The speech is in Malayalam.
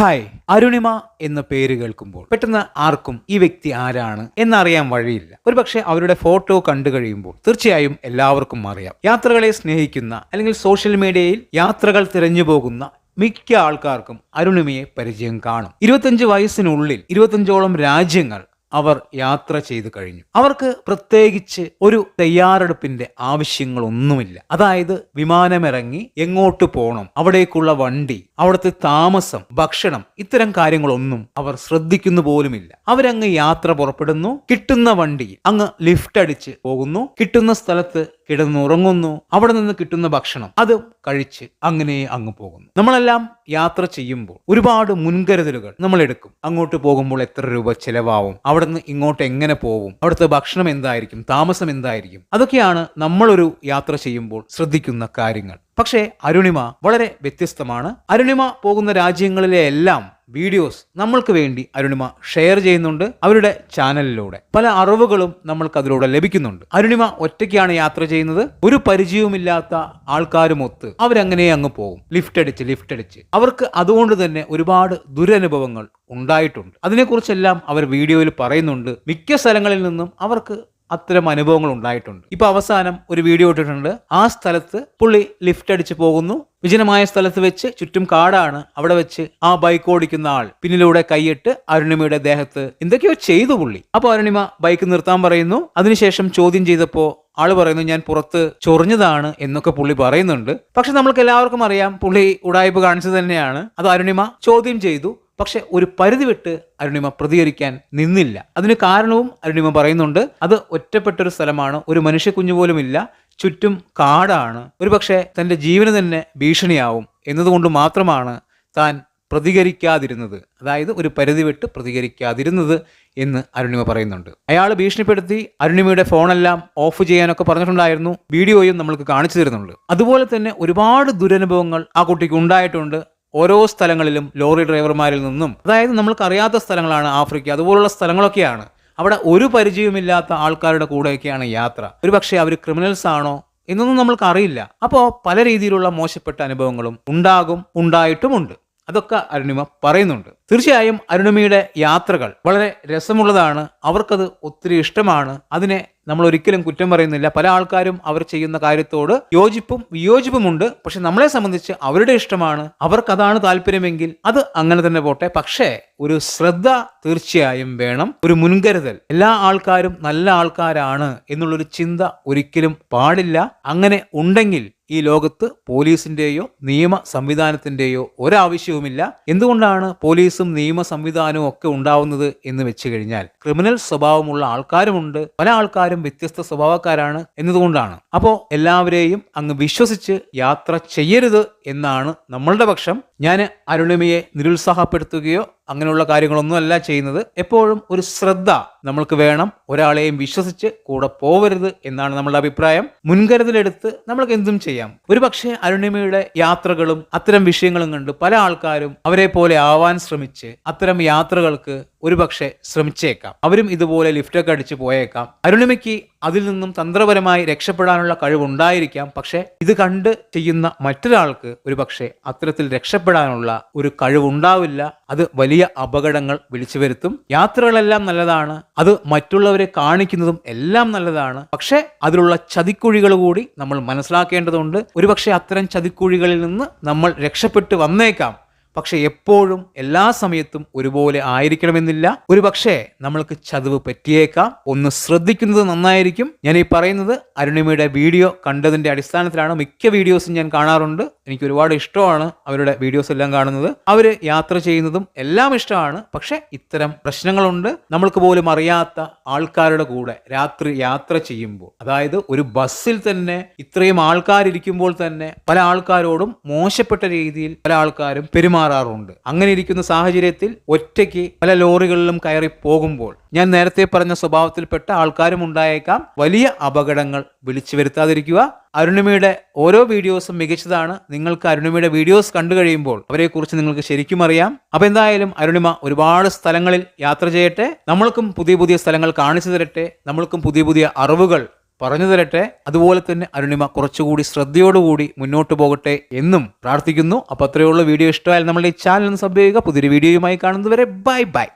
ഹായ് അരുണിമ എന്ന പേര് കേൾക്കുമ്പോൾ പെട്ടെന്ന് ആർക്കും ഈ വ്യക്തി ആരാണ് എന്നറിയാൻ വഴിയില്ല. ഒരുപക്ഷെ അവരുടെ ഫോട്ടോ കണ്ടു കഴിയുമ്പോൾ തീർച്ചയായും എല്ലാവർക്കും അറിയാം. യാത്രകളെ സ്നേഹിക്കുന്ന അല്ലെങ്കിൽ സോഷ്യൽ മീഡിയയിൽ യാത്രകൾ തിരഞ്ഞു പോകുന്ന മിക്ക ആൾക്കാർക്കും അരുണിമയെ പരിചയം കാണും. ഇരുപത്തഞ്ച് വയസ്സിനുള്ളിൽ ഇരുപത്തഞ്ചോളം രാജ്യങ്ങൾ അവർ യാത്ര ചെയ്തു കഴിഞ്ഞു. അവർക്ക് പ്രത്യേകിച്ച് ഒരു തയ്യാറെടുപ്പിന്റെ ആവശ്യങ്ങളൊന്നുമില്ല. അതായത് വിമാനമിറങ്ങി എങ്ങോട്ട് പോകണം അവിടേക്കുള്ള വണ്ടി അവിടുത്തെ താമസം ഭക്ഷണം ഇത്തരം കാര്യങ്ങളൊന്നും അവർ ശ്രദ്ധിക്കുന്നു പോലുമില്ല. അവരങ്ങ് യാത്ര പുറപ്പെടുന്നു. കിട്ടുന്ന വണ്ടി അങ്ങ് ലിഫ്റ്റ് അടിച്ച് പോകുന്നു. കിട്ടുന്ന സ്ഥലത്ത് കിടന്നുറങ്ങുന്നു. അവിടെ നിന്ന് കിട്ടുന്ന ഭക്ഷണം അത് കഴിച്ച് അങ്ങനെ അങ്ങ് പോകുന്നു. നമ്മളെല്ലാം യാത്ര ചെയ്യുമ്പോൾ ഒരുപാട് മുൻകരുതലുകൾ നമ്മൾ എടുക്കും. അങ്ങോട്ട് പോകുമ്പോൾ എത്ര രൂപ ചെലവാവും? അവിടെ നിന്ന് ഇങ്ങോട്ട് എങ്ങനെ പോവും? അവിടുത്തെ ഭക്ഷണം എന്തായിരിക്കും? താമസം എന്തായിരിക്കും? അതൊക്കെയാണ് നമ്മളൊരു യാത്ര ചെയ്യുമ്പോൾ ശ്രദ്ധിക്കുന്ന കാര്യങ്ങൾ. പക്ഷേ അരുണിമ വളരെ വ്യത്യസ്തമാണ്. അരുണിമ പോകുന്ന രാജ്യങ്ങളിലെ എല്ലാം വീഡിയോസ് നമ്മൾക്ക് വേണ്ടി അരുണിമ ഷെയർ ചെയ്യുന്നുണ്ട് അവരുടെ ചാനലിലൂടെ. പല അറിവുകളും നമ്മൾക്ക് അതിലൂടെ ലഭിക്കുന്നുണ്ട്. അരുണിമ ഒറ്റയ്ക്കാണ് യാത്ര ചെയ്യുന്നത്. ഒരു പരിചയവുമില്ലാത്ത ആൾക്കാരുമൊത്ത് അവരങ്ങനെ അങ്ങ് പോകും. ലിഫ്റ്റ് അടിച്ച് ലിഫ്റ്റ് അടിച്ച്. അവർക്ക് അതുകൊണ്ട് തന്നെ ഒരുപാട് ദുരനുഭവങ്ങൾ ഉണ്ടായിട്ടുണ്ട്. അതിനെക്കുറിച്ചെല്ലാം അവർ വീഡിയോയിൽ പറയുന്നുണ്ട്. മിക്ക സ്ഥലങ്ങളിൽ നിന്നും അവർക്ക് അത്തരം അനുഭവങ്ങൾ ഉണ്ടായിട്ടുണ്ട്. ഇപ്പൊ അവസാനം ഒരു വീഡിയോ ഇട്ടിട്ടുണ്ട്. ആ സ്ഥലത്ത് പുള്ളി ലിഫ്റ്റ് അടിച്ച് പോകുന്നു. വിജനമായ സ്ഥലത്ത് വെച്ച് ചുറ്റും കാടാണ്. അവിടെ വെച്ച് ആ ബൈക്ക് ഓടിക്കുന്ന ആൾ പിന്നിലൂടെ കൈയിട്ട് അരുണിമയുടെ ദേഹത്ത് എന്തൊക്കെയോ ചെയ്തു പുള്ളി. അപ്പോൾ അരുണിമ ബൈക്ക് നിർത്താൻ പറയുന്നു. അതിനുശേഷം ചോദ്യം ചെയ്തപ്പോ ആൾ പറയുന്നു ഞാൻ പുറത്ത് ചൊറിഞ്ഞതാണ് എന്നൊക്കെ പുള്ളി പറയുന്നുണ്ട്. പക്ഷെ നമ്മൾക്ക് എല്ലാവർക്കും അറിയാം പുള്ളി ഉടായ്പ കാണിച്ചത് തന്നെയാണ്. അത് അരുണിമ ചോദ്യം ചെയ്തു. പക്ഷെ ഒരു പരിധി വിട്ട് അരുണിമ പ്രതികരിക്കാൻ നിന്നില്ല. അതിന് കാരണവും അരുണിമ പറയുന്നുണ്ട്. അത് ഒറ്റപ്പെട്ടൊരു സ്ഥലമാണ്. ഒരു മനുഷ്യ കുഞ്ഞു പോലുമില്ല. ചുറ്റും കാടാണ്. ഒരുപക്ഷെ തന്റെ ജീവന് തന്നെ ഭീഷണിയാവും എന്നതുകൊണ്ട് മാത്രമാണ് താൻ പ്രതികരിക്കാതിരുന്നത്. അതായത് ഒരു പരിധി വിട്ട് പ്രതികരിക്കാതിരുന്നത് എന്ന് അരുണിമ പറയുന്നുണ്ട്. അയാൾ ഭീഷണിപ്പെടുത്തി അരുണിമയുടെ ഫോണെല്ലാം ഓഫ് ചെയ്യാനൊക്കെ പറഞ്ഞിട്ടുണ്ടായിരുന്നു. വീഡിയോയും നമ്മൾക്ക് കാണിച്ചു തരുന്നുണ്ട്. അതുപോലെ തന്നെ ഒരുപാട് ദുരനുഭവങ്ങൾ ആ കുട്ടിക്ക് ഉണ്ടായിട്ടുണ്ട്. ഓരോ സ്ഥലങ്ങളിലും ലോറി ഡ്രൈവർമാരിൽ നിന്നും അതായത് നമ്മൾക്കറിയാത്ത സ്ഥലങ്ങളാണ് ആഫ്രിക്ക അതുപോലുള്ള സ്ഥലങ്ങളൊക്കെയാണ്. അവിടെ ഒരു പരിചയമില്ലാത്ത ആൾക്കാരുടെ കൂടെയൊക്കെയാണ് യാത്ര. ഒരു പക്ഷേ അവർ ക്രിമിനൽസ് ആണോ എന്നൊന്നും നമ്മൾക്ക് അറിയില്ല അപ്പോൾ പല രീതിയിലുള്ള മോശപ്പെട്ട അനുഭവങ്ങളും ഉണ്ടാകും ഉണ്ടായിട്ടുമുണ്ട്. അതൊക്കെ അരുണിമ പറയുന്നുണ്ട്. തീർച്ചയായും അരുണിമയുടെ യാത്രകൾ വളരെ രസമുള്ളതാണ്. അവർക്കത് ഒത്തിരി ഇഷ്ടമാണ്. അതിനെ നമ്മൾ ഒരിക്കലും കുറ്റം പറയുന്നില്ല. പല ആൾക്കാരും അവർ ചെയ്യുന്ന കാര്യത്തോട് യോജിപ്പും വിയോജിപ്പുമുണ്ട്. പക്ഷെ നമ്മളെ സംബന്ധിച്ച് അവരുടെ ഇഷ്ടമാണ്. അവർക്കതാണ് താല്പര്യമെങ്കിൽ അത് അങ്ങനെ തന്നെ പോട്ടെ. പക്ഷേ ഒരു ശ്രദ്ധ തീർച്ചയായും വേണം. ഒരു മുൻകരുതൽ. എല്ലാ ആൾക്കാരും നല്ല ആൾക്കാരാണ് എന്നുള്ളൊരു ചിന്ത ഒരിക്കലും പാടില്ല. അങ്ങനെ ഉണ്ടെങ്കിൽ ഈ ലോകത്ത് പോലീസിന്റെയോ നിയമ സംവിധാനത്തിന്റെയോ ഒരാവശ്യവുമില്ല. എന്തുകൊണ്ടാണ് പോലീസും നിയമ സംവിധാനവും ഒക്കെ ഉണ്ടാവുന്നത് എന്ന് വെച്ച് കഴിഞ്ഞാൽ ക്രിമിനൽ സ്വഭാവമുള്ള ആൾക്കാരുമുണ്ട്. പല ആൾക്കാരും വ്യത്യസ്ത സ്വഭാവക്കാരാണ് എന്നതുകൊണ്ടാണ്. അപ്പോൾ എല്ലാവരെയും അങ്ങ് വിശ്വസിച്ച് യാത്ര ചെയ്യരുത് എന്നാണ് നമ്മളുടെ പക്ഷം. ഞാൻ അരുണിമയെ നിരുത്സാഹപ്പെടുത്തുകയോ അങ്ങനെയുള്ള കാര്യങ്ങളൊന്നും അല്ല ചെയ്യുന്നത്. എപ്പോഴും ഒരു ശ്രദ്ധ നമ്മൾക്ക് വേണം. ഒരാളെയും വിശ്വസിച്ച് കൂടെ പോവരുത് എന്നാണ് നമ്മളുടെ അഭിപ്രായം. മുൻകരുതലെടുത്ത് നമ്മൾക്ക് എന്തും ചെയ്യാം. ഒരു പക്ഷേ അരുണിമയുടെ യാത്രകളും അത്തരം വിഷയങ്ങളും കണ്ട് പല ആൾക്കാരും അവരെ പോലെ ആവാൻ ശ്രമിച്ച് അത്തരം യാത്രകൾക്ക് ഒരുപക്ഷെ ശ്രമിച്ചേക്കാം. അവരും ഇതുപോലെ ലിഫ്റ്റൊക്കെ അടിച്ച് പോയേക്കാം. അരുണിമയ്ക്ക് അതിൽ നിന്നും തന്ത്രപരമായി രക്ഷപ്പെടാനുള്ള കഴിവുണ്ടായിരിക്കാം. പക്ഷേ ഇത് കണ്ട് ചെയ്യുന്ന മറ്റൊരാൾക്ക് ഒരു പക്ഷേ അത്തരത്തിൽ രക്ഷപ്പെടാനുള്ള ഒരു കഴിവുണ്ടാവില്ല. അത് വലിയ അപകടങ്ങൾ വിളിച്ചു വരുത്തും. യാത്രകളെല്ലാം നല്ലതാണ്. അത് മറ്റുള്ളവരെ കാണിക്കുന്നതും എല്ലാം നല്ലതാണ്. പക്ഷെ അതിലുള്ള ചതിക്കുഴികൾ കൂടി നമ്മൾ മനസ്സിലാക്കേണ്ടതുണ്ട്. ഒരുപക്ഷെ അത്തരം ചതിക്കുഴികളിൽ നിന്ന് നമ്മൾ രക്ഷപ്പെട്ടു വന്നേക്കാം. പക്ഷെ എപ്പോഴും എല്ലാ സമയത്തും ഒരുപോലെ ആയിരിക്കണമെന്നില്ല. ഒരു പക്ഷേ നമ്മൾക്ക് ചതിവ് പറ്റിയേക്കാം. ഒന്ന് ശ്രദ്ധിക്കുന്നത് നന്നായിരിക്കും. ഞാൻ ഈ പറയുന്നത് അരുണിമയുടെ വീഡിയോ കണ്ടതിന്റെ അടിസ്ഥാനത്തിലാണ്. മിക്ക വീഡിയോസും ഞാൻ കാണാറുണ്ട്. എനിക്ക് ഒരുപാട് ഇഷ്ടമാണ് അവരുടെ വീഡിയോസ് എല്ലാം കാണുന്നത്. അവർ യാത്ര ചെയ്യുന്നതും എല്ലാം ഇഷ്ടമാണ്. പക്ഷെ ഇത്തരം പ്രശ്നങ്ങളുണ്ട്. നമ്മൾക്ക് പോലും അറിയാത്ത ആൾക്കാരുടെ കൂടെ രാത്രി യാത്ര ചെയ്യുമ്പോൾ. അതായത് ഒരു ബസ്സിൽ തന്നെ ഇത്രയും ആൾക്കാരിരിക്കുമ്പോൾ തന്നെ പല ആൾക്കാരോടും മോശപ്പെട്ട രീതിയിൽ പല ആൾക്കാരും പെരുമാറാറുണ്ട്. അങ്ങനെ ഇരിക്കുന്ന സാഹചര്യത്തിൽ ഒറ്റയ്ക്ക് പല ലോറികളിലും കയറി പോകുമ്പോൾ ഞാൻ നേരത്തെ പറഞ്ഞ സ്വഭാവത്തിൽപ്പെട്ട ആൾക്കാരും ഉണ്ടായേക്കാം. വലിയ അപകടങ്ങൾ വിളിച്ചു വരുത്താതിരിക്കുക. അരുണിമയുടെ ഓരോ വീഡിയോസും മികച്ചതാണ്. നിങ്ങൾക്ക് അരുണിമയുടെ വീഡിയോസ് കണ്ടു കഴിയുമ്പോൾ അവരെക്കുറിച്ച് നിങ്ങൾക്ക് ശരിക്കും അറിയാം. അപ്പൊ എന്തായാലും അരുണിമ ഒരുപാട് സ്ഥലങ്ങളിൽ യാത്ര ചെയ്യട്ടെ. നമ്മൾക്കും പുതിയ പുതിയ സ്ഥലങ്ങൾ കാണിച്ചു തരട്ടെ. നമ്മൾക്കും പുതിയ പുതിയ അറിവുകൾ പറഞ്ഞു തരട്ടെ. അതുപോലെ തന്നെ അരുണിമ കുറച്ചുകൂടി ശ്രദ്ധയോടുകൂടി മുന്നോട്ട് പോകട്ടെ എന്നും പ്രാർത്ഥിക്കുന്നു. അപ്പോൾ അത്രയുള്ള വീഡിയോ ഇഷ്ടമായാൽ നമ്മളുടെ ഈ ചാനൽ സബ് ചെയ്യുക. പുതിയൊരു വീഡിയോയുമായി കാണുന്നതുവരെ ബൈ ബൈ.